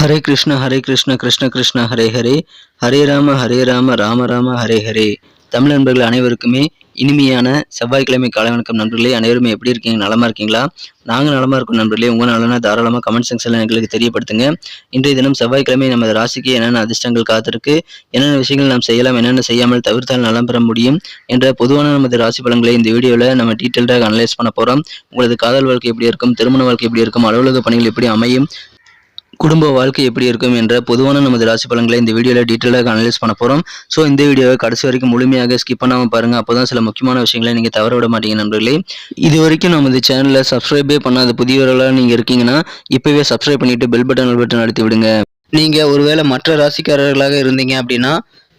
ஹரே கிருஷ்ண ஹரே கிருஷ்ண கிருஷ்ண கிருஷ்ண ஹரே ஹரே. ஹரே ராம ஹரே ராம ராம ராம ஹரே ஹரே. தமிழ் நண்பர்கள் அனைவருக்குமே இனிமையான செவ்வாய்க்கிழமை காலை வணக்கம் நண்பர்களே. அனைவருமே எப்படி இருக்கீங்க? நலமா இருக்கீங்களா? நாங்கள் நலமா இருக்கோம் நண்பர்களே. உங்க நலனா தாராளமாக கமெண்ட் செக்ஷனில் எங்களுக்கு தெரியப்படுத்துங்க. இன்றைய தினம் செவ்வாய்க்கிழமை நமது ராசிக்கு என்னென்ன அதிர்ஷ்டங்கள் காத்திருக்கு? என்னென்ன விஷயங்கள் நாம் செய்யலாம்? என்னென்ன செய்யாமல் தவிர்த்தால் நலம் பெற முடியும்? என்ற பொதுவான நமது ராசி பலன்களை இந்த வீடியோவில் நம்ம டீட்டெயில்டாக அனலைஸ் பண்ண போகிறோம் உங்களது காதல் வாழ்க்கை எப்படி இருக்கும்? திருமண வாழ்க்கை எப்படி இருக்கும்? அலுவலக பணிகள் எப்படி அமையும்? குடும்ப வாழ்க்கை எப்படி இருக்கும் என்ற பொதுவான நமது ராசி பலன்களை இந்த வீடியோவில் டீட்டெயிலாக அனலைஸ் பண்ண போகிறோம் ஸோ இந்த வீடியோவை கடைசி வரைக்கும் முழுமையாக ஸ்கிப் பண்ணாமல் பாருங்கள் அப்போ தான் சில முக்கியமான விஷயங்களை நீங்கள் தவற விட மாட்டீங்க நண்பர்களே. இது வரைக்கும் நமது சேனலில் சப்ஸ்கிரைபே பண்ணாத புதியவர்களாக நீங்கள் இருக்கீங்கன்னா இப்போவே சப்ஸ்கிரைப் பண்ணிவிட்டு பெல் பட்டன் பட்டன் அழுத்தி விடுங்க. நீங்கள் ஒருவேளை மற்ற ராசிக்காரர்களாக இருந்தீங்க அப்படின்னா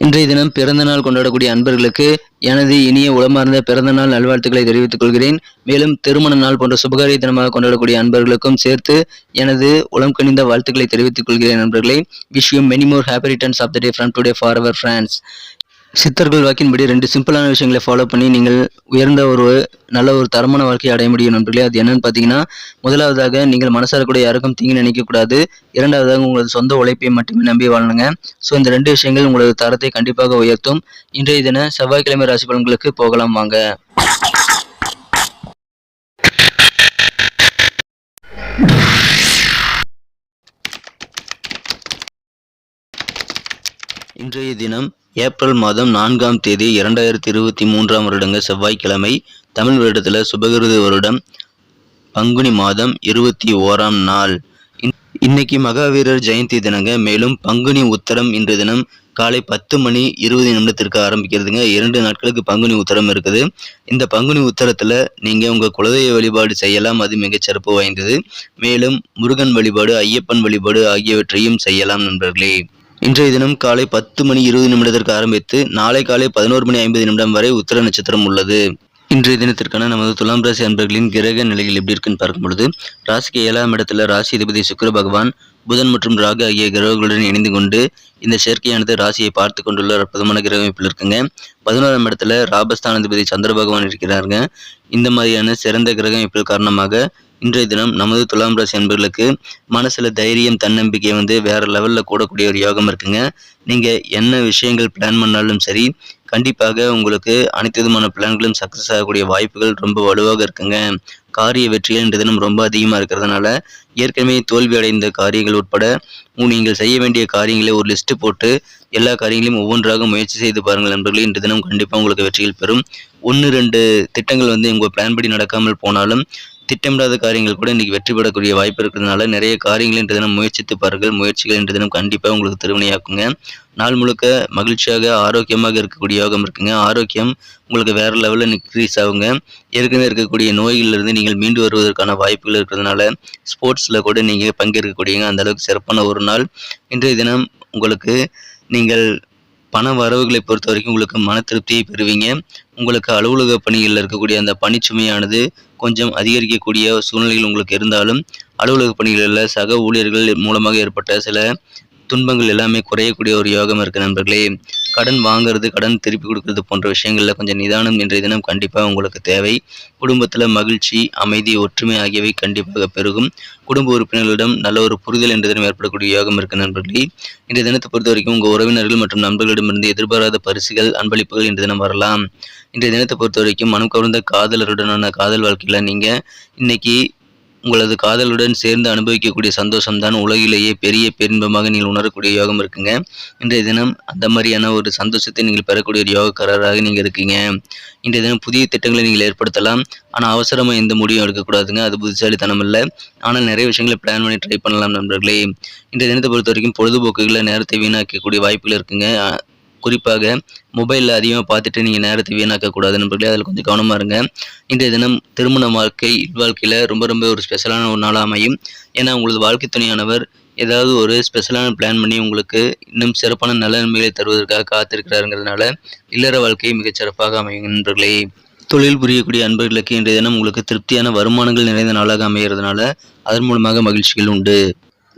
இன்றைய தினம் பிறந்த நாள் கொண்டாடக்கூடிய அன்பர்களுக்கு எனது இனிய உளமார்ந்த பிறந்த நாள் நல்வாழ்த்துக்களை தெரிவித்துக் கொள்கிறேன். மேலும் திருமண நாள் போன்ற சுபகாரிய தினமாக கொண்டாடக்கூடிய அன்பர்களுக்கும் சேர்த்து எனது உளம் கணிந்த வாழ்த்துக்களை தெரிவித்துக் கொள்கிறேன் நண்பர்களே. Wish you many more happy returns of the day from today for our France சித்தர்கள் வாக்கின்படி ரெண்டு சிம்பிளான விஷயங்களை ஃபாலோ பண்ணி நீங்கள் உயர்ந்த ஒரு நல்ல ஒரு தரமான வாழ்க்கையை அடைய முடியும் நண்பர்களே. அது என்னன்னு பார்த்தீங்கன்னா முதலாவதாக நீங்கள் மனசார கூட யாருக்கும் தீங்கு நினைக்கக்கூடாது இரண்டாவதாக உங்களது சொந்த உழைப்பை மட்டுமே நம்பி வாழணுங்க ஸோ இந்த ரெண்டு விஷயங்கள் உங்களது தரத்தை கண்டிப்பாக உயர்த்தும். இன்றைய தின செவ்வாய்க்கிழமை ராசி பலன்களுக்கு போகலாம் வாங்க. இன்றைய தினம் ஏப்ரல் மாதம் நான்காம் தேதி இரண்டாயிரத்தி இருபத்தி மூன்றாம் வருடங்க செவ்வாய்க்கிழமை தமிழ் வருடத்தில் சுபகிருத வருடம் பங்குனி மாதம் இருபத்தி ஓராம் நாள். இன்- இன்னைக்கு மகாவீரர் ஜெயந்தி தினங்க மேலும் பங்குனி உத்தரம் இன்று தினம் காலை பத்து மணி இருபது நிமிடத்திற்கு ஆரம்பிக்கிறதுங்க. இரண்டு நாட்களுக்கு பங்குனி உத்தரம் இருக்குது. இந்த பங்குனி உத்தரத்தில் நீங்கள் உங்கள் குலதெய்வ வழிபாடு செய்யலாம் அது மிகச் சிறப்பு வாய்ந்தது. மேலும் முருகன் வழிபாடு ஐயப்பன் வழிபாடு ஆகியவற்றையும் செய்யலாம் நண்பர்களே. இன்றைய தினம் காலை பத்து மணி இருபது நிமிடத்திற்கு ஆரம்பித்து நாளை காலை பதினோரு மணி ஐம்பது நிமிடம் வரை உத்தர நட்சத்திரம் உள்ளது. இன்றைய தினத்திற்கான நமது துலாம் ராசி அன்பர்களின் கிரக நிலைகள் எப்படி இருக்குன்னு பார்க்கும் பொழுது ராசிக்கு ஏழாம் இடத்துல ராசி அதிபதி சுக்கர பகவான் புதன் மற்றும் ராகு ஆகிய கிரகங்களுடன் இணைந்து கொண்டு இந்த சேர்க்கையானது ராசியை பார்த்து கொண்டுள்ள அற்புதமான கிரக அமைப்பில் இருக்குங்க. பதினோராம் இடத்துல ராபஸ்தானாதிபதி சந்திர பகவான் இருக்கிறாருங்க. இந்த மாதிரியான சிறந்த கிரக அமைப்பில் காரணமாக இன்றைய தினம் நமது துலாம் ராசி அன்பர்களுக்கு மனசுல தைரியம் தன்னம்பிக்கை வந்து வேற லெவல்ல கூடக்கூடிய ஒரு யோகம் இருக்குங்க. நீங்க என்ன விஷயங்கள் பிளான் பண்ணாலும் சரி கண்டிப்பாக உங்களுக்கு அனைத்து விதமான பிளான்களும் சக்ஸஸ் ஆகக்கூடிய வாய்ப்புகள் ரொம்ப வலுவாக இருக்குங்க. காரிய வெற்றிகள் இன்றைய தினம் ரொம்ப அதிகமாக இருக்கிறதுனால ஏற்கனவே தோல்வி அடைந்த காரியங்கள் உட்பட நீங்கள் செய்ய வேண்டிய காரியங்களை ஒரு லிஸ்ட் போட்டு எல்லா காரியங்களையும் ஒவ்வொன்றாக முயற்சி செய்து பாருங்கள் நண்பர்களே. இன்று தினம் கண்டிப்பாக உங்களுக்கு வெற்றிகள் பெறும். ஒன்று ரெண்டு திட்டங்கள் வந்து உங்கள் பிளான் படி நடக்காமல் போனாலும் திட்டமிடாத காரியங்கள் கூட இன்றைக்கி வெற்றி பெறக்கூடிய வாய்ப்பு இருக்கிறதுனால நிறைய காரியங்கள் இன்று தினம் முயற்சித்து பாருங்கள். முயற்சிகள் இன்று தினம் கண்டிப்பாக உங்களுக்கு திருவினையாக்குங்க நாள் முழுக்க மகிழ்ச்சியாக ஆரோக்கியமாக இருக்கக்கூடிய யோகம் இருக்குங்க. ஆரோக்கியம் உங்களுக்கு வேறு லெவலில் இன்க்ரீஸ் ஆகுங்க. ஏற்கனவே இருக்கக்கூடிய நோய்களிலிருந்து நீங்கள் மீண்டு வருவதற்கான வாய்ப்புகள் இருக்கிறதுனால ஸ்போர்ட்ஸில் கூட நீங்கள் பங்கேற்கக்கூடியங்க. அந்த அளவுக்கு சிறப்பான ஒரு நாள். இன்றைய தினம் உங்களுக்கு நீங்கள் பண வரவுகளை பொறுத்த வரைக்கும் உங்களுக்கு மன திருப்தியை பெறுவீங்க. உங்களுக்கு அலுவலக பணிகளில் இருக்கக்கூடிய அந்த பணிச்சுமையானது கொஞ்சம் அதிகரிக்கக்கூடிய சூழ்நிலைகள் உங்களுக்கு இருந்தாலும் அலுவலக பணிகளில் சக ஊழியர்கள் மூலமாக ஏற்பட்ட சில துன்பங்கள் எல்லாமே குறையக்கூடிய ஒரு யோகம் இருக்கு நண்பர்களே. கடன் வாங்குறது கடன் திருப்பி கொடுக்கறது போன்ற விஷயங்களில் கொஞ்சம் நிதானம் இன்றைய தினம் கண்டிப்பாக உங்களுக்கு தேவை. குடும்பத்தில் மகிழ்ச்சி அமைதி ஒற்றுமை ஆகியவை கண்டிப்பாக பெருகும். குடும்ப உறுப்பினர்களிடம் நல்ல ஒரு புரிதல் என்ற தினம் ஏற்படக்கூடிய யோகம் இருக்கு நண்பர்களே. இன்றைய தினத்தை பொறுத்த வரைக்கும் உங்கள் உறவினர்கள் மற்றும் நண்பர்களிடமிருந்து எதிர்பாராத பரிசுகள் அன்பளிப்புகள் இன்றைய தினம் வரலாம். இன்றைய தினத்தை பொறுத்த வரைக்கும் மனம் கவர்ந்த காதலருடனான காதல் வாழ்க்கையில் நீங்கள் இன்னைக்கு உங்களது காதலுடன் சேர்ந்து அனுபவிக்கக்கூடிய சந்தோஷம்தான் உலகிலேயே பெரிய பேரின்பமாக நீங்கள் உணரக்கூடிய யோகம் இருக்குங்க. இன்றைய தினம் அந்த மாதிரியான ஒரு சந்தோஷத்தை நீங்கள் பெறக்கூடிய ஒரு யோகக்காரராக நீங்கள் இருக்கீங்க. இன்றைய தினம் புதிய திட்டங்களை நீங்கள் ஏற்படுத்தலாம். ஆனால் அவசரமாக எந்த முடிவும் எடுக்கக்கூடாதுங்க. அது புத்திசாலித்தனம் இல்லை ஆனால் நிறைய விஷயங்களை பிளான் பண்ணி ட்ரை பண்ணலாம் நண்பர்களே. இன்றைய தினத்தை பொறுத்த வரைக்கும் பொழுதுபோக்குகளில் நேரத்தை வீணாக்கக்கூடிய வாய்ப்புகள் இருக்குங்க. குறிப்பாக மொபைலில் அதிகமாக பார்த்துட்டு நீங்கள் நேரத்தை வீணாக்கக்கூடாது நண்பர்களே. அதில் கொஞ்சம் கவனமாக இருங்க. இன்றைய தினம் திருமண வாழ்க்கை வாழ்க்கையில் ரொம்ப ரொம்ப ஒரு ஸ்பெஷலான ஒரு நாளாக அமையும். ஏன்னா உங்களது வாழ்க்கை துணையானவர் ஏதாவது ஒரு ஸ்பெஷலான பிளான் பண்ணி உங்களுக்கு இன்னும் சிறப்பான நல்ல நன்மைகளை தருவதற்காக காத்திருக்கிறாருங்கிறதுனால இல்லற வாழ்க்கையை மிகச் சிறப்பாக அமையும் நண்பர்களே. தொழில் புரியக்கூடிய அன்பர்களுக்கு இன்றைய தினம் உங்களுக்கு திருப்தியான வருமானங்கள் நிறைந்த நாளாக அமைகிறதுனால அதன் மூலமாக மகிழ்ச்சிகள் உண்டு.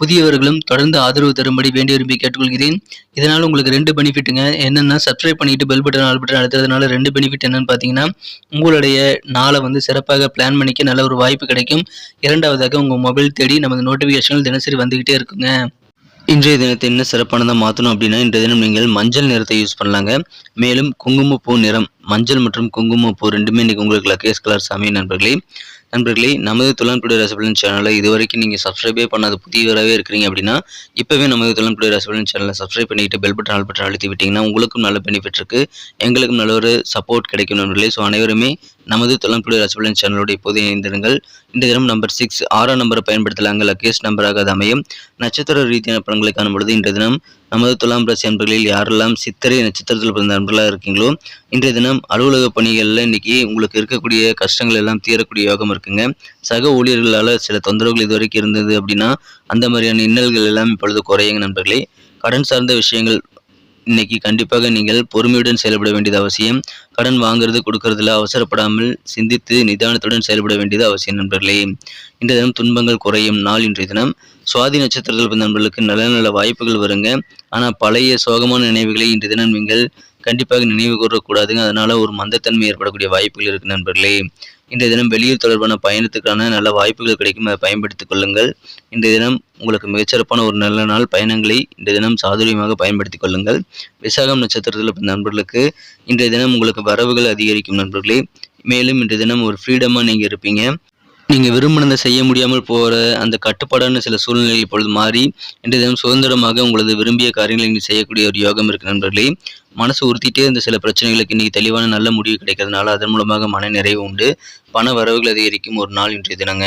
புதியவர்களும் தொடர்ந்து ஆதரவு தரும்படி வேண்டி விரும்பி கேட்டுக்கொள்கிறேன். இதனால் உங்களுக்கு ரெண்டு பெனிஃபிட்டுங்க என்னென்னா சப்ஸ்கிரைப் பண்ணிட்டு பெல் பட்டன் ஆல் பட்டன் அழுத்துறதுனால ரெண்டு பெனிஃபிட் என்னன்னு பார்த்தீங்கன்னா உங்களுடைய நாளை வந்து சிறப்பாக பிளான் பண்ணிக்க நல்ல ஒரு வாய்ப்பு கிடைக்கும். இரண்டாவதாக உங்கள் மொபைல் தேடி நமது நோட்டிஃபிகேஷன்கள் தினசரி வந்துக்கிட்டே இருக்குங்க. இன்றைய தினத்தை என்ன சிறப்பானதாக மாற்றணும் அப்படின்னா இன்றைய தினம் நீங்கள் மஞ்சள் நிறத்தை யூஸ் பண்ணலாங்க. மேலும் குங்குமப்பூ நிறம் மஞ்சள் மற்றும் குங்குமப்பூ ரெண்டுமே இன்றைக்கி உங்களுக்கு லக்கேஸ் கலர் சாமி நண்பர்களே. நண்பர்களே நமது துளன்புடைய ரசபலன் சேனலை இதுவரைக்கும் நீங்கள் சப்ஸ்கிரைபே பண்ணாத புதியவராகவே இருக்கிறீங்க அப்படின்னா இப்போவே நமது துளன்புடைய ரசபலன் சேனலை சப்ஸ்கிரைப் பண்ணிட்டு பெல் பட்டன் ஆல் பட்டன் அழுத்தி விட்டிங்கன்னா உங்களுக்கும் நல்ல பெனிஃபிட் இருக்குது எங்களுக்கும் நல்ல ஒரு சப்போர்ட் கிடைக்கும் நண்பர்களே. ஸோ அனைவருமே நமது தொலன்புடைய ரசபலன் சேனலுடைய இப்போது இணைந்திருங்கள். இந்த தினம் நம்பர் சிக்ஸ் ஆறாம் நம்பரை பயன்படுத்தலாங்க லக்கேஸ் நம்பராக அது அமையும். நட்சத்திர ரீதியான பலன்களை காணும் பொழுது இன்றைய தினம் நமது துலாம் ராசி நண்பர்களில் யாரெல்லாம் சித்திரை நட்சத்திரத்தில் பிறந்த நண்பர்களாக இருக்கீங்களோ இன்றைய தினம் அலுவலக பணிகளில் இன்றைக்கி உங்களுக்கு இருக்கக்கூடிய கஷ்டங்கள் எல்லாம் தீரக்கூடிய யோகம் இருக்குங்க. சக ஊழியர்களால் சில தொந்தரவுகள் இதுவரைக்கும் இருந்தது அப்படின்னா அந்த மாதிரியான இன்னல்கள் எல்லாம் இப்பொழுது குறையுங்க நண்பர்களே. கடன் சார்ந்த விஷயங்கள் இன்னைக்கு கண்டிப்பாக நீங்கள் பொறுமையுடன் செயல்பட வேண்டியது அவசியம். கடன் வாங்குறது கொடுக்கறதுல அவசரப்படாமல் சிந்தித்து நிதானத்துடன் செயல்பட வேண்டியது அவசியம் நண்பர்களே. இந்த தினம் துன்பங்கள் குறையும் நாள் இன்றைய தினம். சுவாதி நட்சத்திரத்தில் பிறந்த நண்பர்களுக்கு நல்ல நல்ல வாய்ப்புகள் வருங்க. ஆனால் பழைய சோகமான நினைவுகளை இன்றைய தினம் நீங்கள் கண்டிப்பாக நினைவு கூறக்கூடாதுங்க. அதனால ஒரு மந்தத்தன்மை ஏற்படக்கூடிய வாய்ப்புகள் இருக்கு நண்பர்களே. இன்றைய தினம் வெளியூர் தொடர்பான பயணத்துக்கான நல்ல வாய்ப்புகள் கிடைக்கும். அதை பயன்படுத்திக் கொள்ளுங்கள். இன்றைய தினம் உங்களுக்கு மிகச்சிறப்பான ஒரு நல்ல நாள் பயணங்களை இன்றைய தினம் சாதுரியமாக பயன்படுத்திக் கொள்ளுங்கள். விசாகம் நட்சத்திரத்தில் நண்பர்களுக்கு இன்றைய தினம் உங்களுக்கு வரவுகள் அதிகரிக்கும் நண்பர்களே. மேலும் இன்றைய தினம் ஒரு ஃப்ரீடமாக நீங்கள் இருப்பீங்க. நீங்கள் விரும்பினதை செய்ய முடியாமல் போகிற அந்த கட்டுப்பாடான சில சூழ்நிலை இப்பொழுது மாறி இன்றைய தினம் சுதந்திரமாக உங்களது விரும்பிய காரியங்களை நீங்கள் செய்யக்கூடிய ஒரு யோகம் இருக்கு நண்பர்களே. மனசு உறுத்திட்டே இருந்த சில பிரச்சனைகளுக்கு இன்னைக்கு தெளிவான நல்ல முடிவு கிடைக்கிறதுனால அதன் மூலமாக மன நிறைவு உண்டு. பண வரவுகள் அதிகரிக்கும் ஒரு நாள் இன்றைய தினங்க.